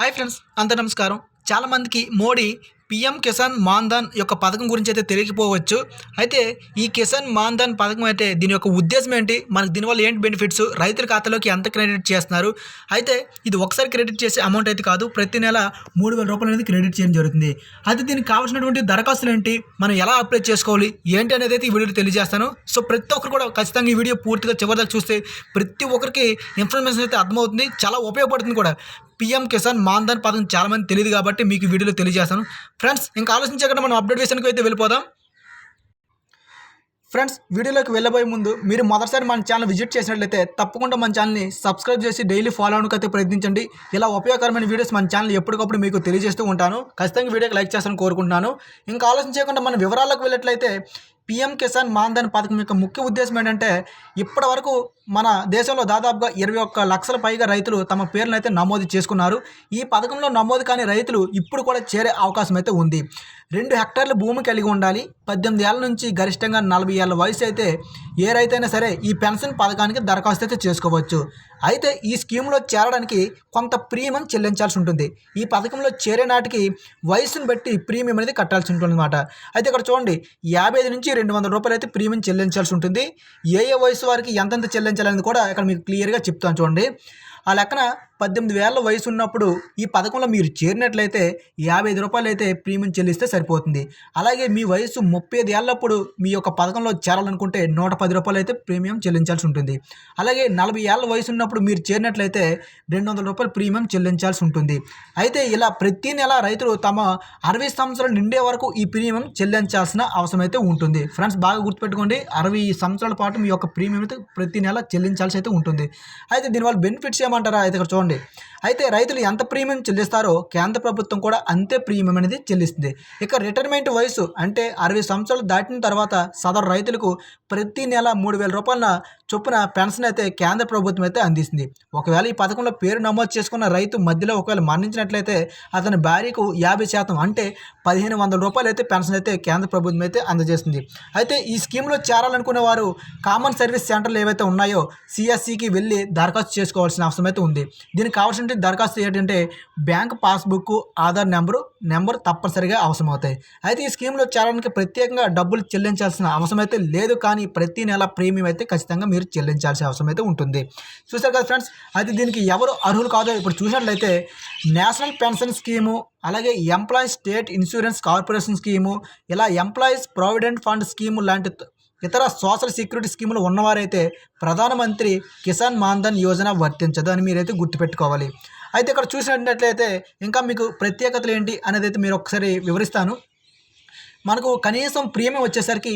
Hi friends అంత నమస్కారం. చాలామందికి మోడీ పిఎం కిసాన్ మాన్ధన్ యొక్క పథకం గురించి అయితే తెలియకపోవచ్చు. అయితే ఈ కిసాన్ మాన్ధన్ పథకం అయితే దీని యొక్క ఉద్దేశం ఏంటి? మనకు దీనివల్ల ఏంటి బెనిఫిట్స్? రైతుల ఖాతాలోకి ఎంత క్రెడిట్ చేస్తున్నారు? అయితే ఇది ఒకసారి క్రెడిట్ చేసే అమౌంట్ అయితే కాదు ప్రతి నెల మూడు వేల రూపాయలు అనేది క్రెడిట్ చేయడం జరుగుతుంది. అయితే దీనికి కావాల్సినటువంటి దరఖాస్తులు ఏంటి? మనం ఎలా అప్లై చేసుకోవాలి? ఏంటి అనేది అయితే ఈ వీడియోలో తెలియజేస్తాను. సో ప్రతి ఒక్కరు కూడా ఖచ్చితంగా ఈ వీడియో పూర్తిగా చివరిదాకా చూస్తే ప్రతి ఒక్కరికి ఇన్ఫర్మేషన్ అయితే అర్థమవుతుంది. చాలా ఉపయోగపడుతుంది కూడా. పిఎం కిసాన్ మాన్ధన్ పథకం చాలా మంది తెలియదు కాబట్టి మీకు వీడియోలో తెలియజేస్తాను. ఫ్రెండ్స్ ఇంకా ఆలోచించకుండా మనం అప్డేట్ విషయానికి అయితే వెళ్ళిపోదాం. ఫ్రెండ్స్ వీడియోలోకి వెళ్ళబోయే ముందు మీరు మొదటిసారి మన ఛానల్ విజిట్ చేసినట్లయితే తప్పకుండా మన ఛానల్ని సబ్స్క్రైబ్ చేసి డైలీ ఫాలో అవడానికి అయితే ప్రయత్నించండి. ఇలా ఉపయోగకరమైన వీడియోస్ మన ఛానల్ ఎప్పటికప్పుడు మీకు తెలియజేస్తూ ఉంటాను. ఖచ్చితంగా వీడియోకి లైక్ చేస్తాను కోరుకుంటున్నాను. ఇంకా ఆలోచించకుండా మన వివరాలకు వెళ్ళినట్లయితే పిఎం కిసాన్ మాన్ధన్ పథకం యొక్క ముఖ్య ఉద్దేశం ఏంటంటే ఇప్పటి వరకు మన దేశంలో దాదాపుగా ఇరవై ఒక్క లక్షల పైగా రైతులు తమ పేర్లను అయితే నమోదు చేసుకున్నారు. ఈ పథకంలో నమోదు కాని రైతులు ఇప్పుడు కూడా చేరే అవకాశం అయితే ఉంది. రెండు హెక్టార్ల భూమి కలిగి ఉండాలి. పద్దెనిమిది ఏళ్ళ నుంచి గరిష్టంగా నలభై ఏళ్ళ వయసు అయితే ఏ రైతైనా సరే ఈ పెన్షన్ పథకానికి దరఖాస్తు అయితే చేసుకోవచ్చు. అయితే ఈ స్కీమ్లో చేరడానికి కొంత ప్రీమియం చెల్లించాల్సి ఉంటుంది. ఈ పథకంలో చేరే నాటికి వయసును బట్టి ప్రీమియం అనేది కట్టాల్సి ఉంటుంది అనమాట అయితే ఇక్కడ చూడండి యాభై ఐదు నుంచి రెండు వందల రూపాయలు అయితే ప్రీమియం చెల్లించాల్సి ఉంటుంది. ఏ ఏ వయసు వారికి ఎంతెంత చెల్లించాలనేది కూడా ఇక్కడ మీకు క్లియర్గా చెప్తాను చూడండి. ఆ లెక్కన పద్దెనిమిది వేల వయసు ఉన్నప్పుడు ఈ పథకంలో మీరు చేరినట్లయితే యాభై ఐదు రూపాయలు అయితే ప్రీమియం చెల్లిస్తే సరిపోతుంది. అలాగే మీ వయసు ముప్పై ఐదు ఏళ్ళప్పుడు మీ యొక్క పథకంలో చేరాలనుకుంటే నూట పది రూపాయలు అయితే ప్రీమియం చెల్లించాల్సి ఉంటుంది. అలాగే నలభై ఏళ్ళ వయసు ఉన్నప్పుడు మీరు చేరినట్లయితే రెండు వందల రూపాయలు ప్రీమియం చెల్లించాల్సి ఉంటుంది. అయితే ఇలా ప్రతి నెల రైతులు తమ అరవై సంవత్సరాలు నిండే వరకు ఈ ప్రీమియం చెల్లించాల్సిన అవసరం అయితే ఉంటుంది. ఫ్రెండ్స్ బాగా గుర్తుపెట్టుకోండి అరవై సంవత్సరాల పాటు మీ యొక్క ప్రీమియం అయితే ప్రతి నెల చెల్లించాల్సి అయితే ఉంటుంది. అయితే దీనివల్ల బెనిఫిట్స్ ఏమంటారా? అయితే ఇక్కడ చూడండి. అయితే రైతులు ఎంత ప్రీమియం చెల్లిస్తారో కేంద్ర ప్రభుత్వం కూడా అంతే ప్రీమియం అనేది చెల్లిస్తుంది. ఇక రిటైర్మెంట్ వయసు అంటే అరవై సంవత్సరాలు దాటిన తర్వాత సదరు రైతులకు ప్రతి నెల మూడు వేల రూపాయల చొప్పున పెన్షన్ అయితే కేంద్ర ప్రభుత్వం అయితే అందిస్తుంది. ఒకవేళ ఈ పథకంలో పేరు నమోదు చేసుకున్న రైతు మధ్యలో ఒకవేళ మరణించినట్లయితే అతని భార్యకు యాభై శాతం అంటే పదిహేను వందల రూపాయలు అయితే పెన్షన్ అయితే కేంద్ర ప్రభుత్వం అయితే అందజేస్తుంది. అయితే ఈ స్కీమ్లో చేరాలనుకునే వారు కామన్ సర్వీస్ సెంటర్లు ఏవైతే ఉన్నాయో సిఎస్సికి వెళ్ళి దరఖాస్తు చేసుకోవాల్సిన అవసరం అయితే ఉంది. దీనికి కావాల్సిన దరఖాస్తు ఏంటంటే bank passbook Aadhaar number number తప్పనిసరిగా అవసరం అవుతాయి అయితే ఈ స్కీమ్లో చేరడానికి ప్రత్యేకంగా డబ్బులు చెల్లించాల్సిన అవసరం అయితే లేదు కానీ ప్రతి నెల ప్రీమియం అయితే ఖచ్చితంగా మీరు చెల్లించాల్సిన అవసరం అయితే ఉంటుంది. చూసారు కదా ఫ్రెండ్స్ అయితే దీనికి ఎవరు అర్హులు కాదో ఇప్పుడు చూసినట్లయితే నేషనల్ పెన్షన్ స్కీము అలాగే employees state insurance corporation scheme ఇలా ఎంప్లాయీస్ ప్రావిడెంట్ ఫండ్ స్కీము లాంటి ఇతర సోషల్ సెక్యూరిటీ స్కీములు ఉన్నవారైతే ప్రధానమంత్రి కిసాన్ మాన్ధన్ యోజన వర్తించదు అని మీరైతే గుర్తుపెట్టుకోవాలి. అయితే ఇక్కడ చూసినట్లయితే ఇంకా మీకు ప్రత్యేకతలు ఏంటి అనేది అయితే మీరు ఒకసారి వివరిస్తాను. మనకు కనీసం ప్రీమియం వచ్చేసరికి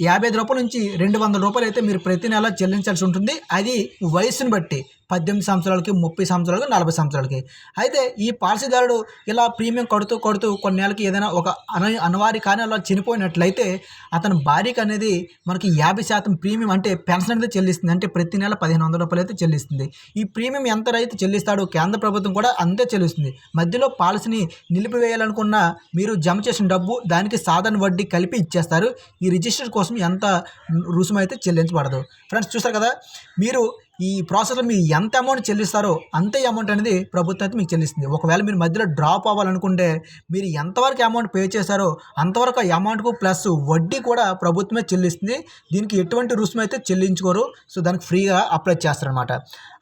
యాభై ఐదు రూపాయల నుంచి రెండు వందల రూపాయలు అయితే మీరు ప్రతి నెల చెల్లించాల్సి ఉంటుంది. అది వయసుని బట్టి పద్దెనిమిది సంవత్సరాలకి ముప్పై సంవత్సరాలకి నలభై సంవత్సరాలకి. అయితే ఈ పాలసీదారుడు ఇలా ప్రీమియం కడుతూ కడుతూ కొన్ని నెలలకి ఏదైనా ఒక అన అనివార్య కారణాల చనిపోయినట్లయితే అతని భార్యకి అనేది మనకి యాభై శాతం ప్రీమియం అంటే పెన్షన్ అనేది చెల్లిస్తుంది. అంటే ప్రతి నెల పదిహేను వందల రూపాయలు అయితే చెల్లిస్తుంది. ఈ ప్రీమియం ఎంత రైతు చెల్లిస్తాడో కేంద్ర ప్రభుత్వం కూడా అంతే చెల్లిస్తుంది. మధ్యలో పాలసీని నిలిపివేయాలనుకున్న మీరు జమ చేసిన డబ్బు దానికి సాధారణ వడ్డీ కలిపి ఇచ్చేస్తారు. ఈ రిజిస్టర్ కోసం ఎంత రుసుము అయితే చెల్లించబడదు. ఫ్రెండ్స్ చూస్తారు కదా? మీరు ఈ ప్రాసెస్లో మీరు ఎంత అమౌంట్ చెల్లిస్తారో అంతే అమౌంట్ అనేది ప్రభుత్వం అయితే మీకు చెల్లిస్తుంది. ఒకవేళ మీరు మధ్యలో డ్రాప్ అవ్వాలనుకుంటే మీరు ఎంతవరకు అమౌంట్ పే చేశారో అంతవరకు ఆ అమౌంట్కు ప్లస్ వడ్డీ కూడా ప్రభుత్వమే చెల్లిస్తుంది. దీనికి ఎటువంటి రుసుము అయితే చెల్లించుకోరు. సో దానికి ఫ్రీగా అప్లై చేస్తారనమాట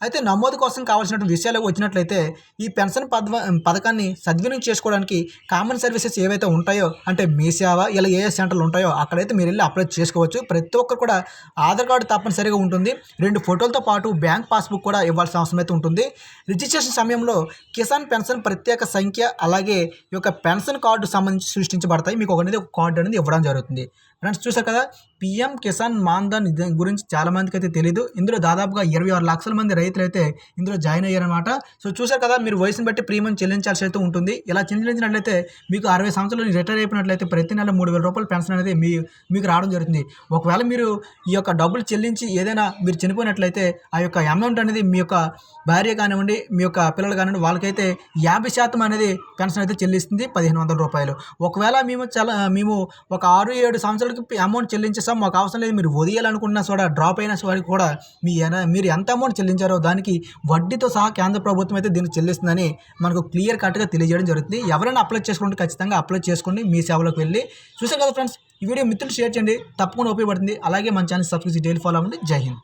అయితే నమోదు కోసం కావాల్సినటువంటి విషయాలు వచ్చినట్లయితే ఈ పెన్షన్ పద పథకాన్ని సద్వినియోగం చేసుకోవడానికి కామన్ సర్వీసెస్ ఏవైతే ఉంటాయో అంటే మీ సేవ ఇలా ఏ ఏ సెంటర్లు ఉంటాయో అక్కడైతే మీరు వెళ్ళి అప్లై చేసుకోవచ్చు. ప్రతి ఒక్కరు కూడా ఆధార్ కార్డు తప్పనిసరిగా ఉంటుంది. రెండు ఫోటోలతో పాటు బ్యాంక్ పాస్బుక్ కూడా ఇవ్వాల్సిన అవసరం అయితే ఉంటుంది. రిజిస్ట్రేషన్ సమయంలో కిసాన్ పెన్షన్ ప్రత్యేక సంఖ్య అలాగే ఈ యొక్క పెన్షన్ కార్డు సంబంధించి సృష్టించబడతాయి. మీకు ఒక అనేది ఒక కార్డు అనేది ఇవ్వడం జరుగుతుంది. ఫ్రెండ్స్ చూసారు కదా? పిఎం కిసాన్ మాన్ధన్ గురించి చాలా మందికి అయితే తెలియదు ఇందులో దాదాపుగా ఇరవై ఆరు లక్షల మంది రైతులు అయితే ఇందులో జాయిన్ అయ్యారనమాట సో చూసారు కదా? మీరు వయసును బట్టి ప్రీమియం చెల్లించాల్సి అయితే ఉంటుంది. ఇలా చెల్లించినట్లయితే మీకు అరవై సంవత్సరాలు రిటైర్ అయిపోయినట్లయితే ప్రతి నెల మూడు వేల రూపాయలు పెన్షన్ అనేది మీ మీకు రావడం జరుగుతుంది. ఒకవేళ మీరు ఈ యొక్క డబ్బులు చెల్లించి ఏదైనా మీరు చనిపోయినట్లయితే ఆ యొక్క అమౌంట్ అనేది మీ యొక్క భార్య కానివ్వండి మీ యొక్క పిల్లలు కానివ్వండి వాళ్ళకైతే యాభై శాతం అనేది పెన్షన్ అయితే చెల్లిస్తుంది పదిహేను వందల రూపాయలు. ఒకవేళ మేము చాలా మేము ఒక ఆరు ఏడు సంవత్సరాలు వాళ్ళకి అమౌంట్ చెల్లించేసాం మాకు అవసరం లేదు. మీరు వదియాలనుకున్నా కూడా డ్రాప్ అయిన వారికి కూడా మీ మీరు ఎంత అమౌంట్ చెల్లించారో దానికి వడ్డీతో సహా కేంద్ర ప్రభుత్వం అయితే దీన్ని చెల్లిస్తుందని మనకు క్లియర్ కట్గా తెలియజేయడం జరుగుతుంది. ఎవరైనా అప్లై చేసుకుంటే ఖచ్చితంగా అప్లై చేసుకోండి. మీ సేవలోకి వెళ్ళి చూసాం కదా ఫ్రెండ్స్ ఈ వీడియో మిత్రులు షేర్ చేయండి. తప్పకుండా ఉపయోగపడుతుంది. అలాగే మన ఛానల్ సబ్స్క్రైబ్ డైలీ ఫాలో అవ్వండి. జై హింద్.